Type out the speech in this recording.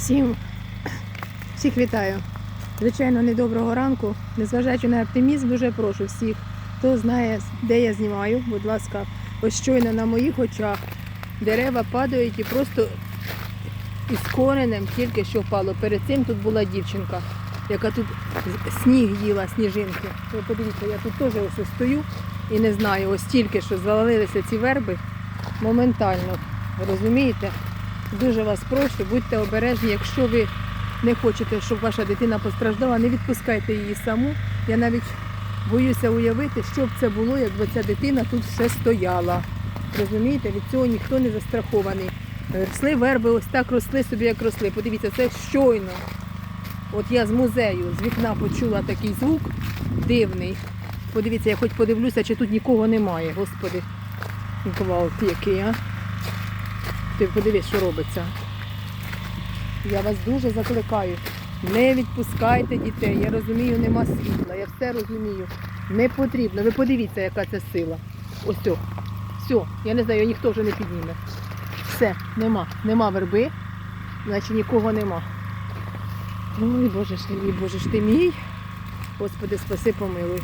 Всім всіх вітаю. Звичайно, недоброго ранку. Незважаючи на оптимізм, дуже прошу всіх, хто знає, де я знімаю, будь ласка, ось щойно на моїх очах дерева падають і просто із коренем тільки що впало. Перед цим тут була дівчинка, яка тут сніг їла, сніжинки. Ви подивіться, я тут теж ось стою і не знаю, ось тільки що завалилися ці верби моментально. Розумієте? Дуже вас прошу, будьте обережні, якщо ви не хочете, щоб ваша дитина постраждала, не відпускайте її саму. Я навіть боюся уявити, що б це було, якби ця дитина тут все стояла. Розумієте, від цього ніхто не застрахований. Росли верби, ось так росли собі, як росли. Подивіться, це щойно. От я з музею, з вікна почула такий звук дивний. Подивіться, я хоч подивлюся, чи тут нікого немає. Господи, гвалт який, а? Ти подивись, що робиться. Я вас дуже закликаю. Не відпускайте дітей. Я розумію, нема світла. Я все розумію. Не потрібно. Ви подивіться, яка це сила. Ось все. Все. Я не знаю, ніхто вже не підніме. Все, нема. Нема верби, значить нікого нема. Ой, Боже ж ти мій, Боже ж ти мій. Господи, спаси, помилуй.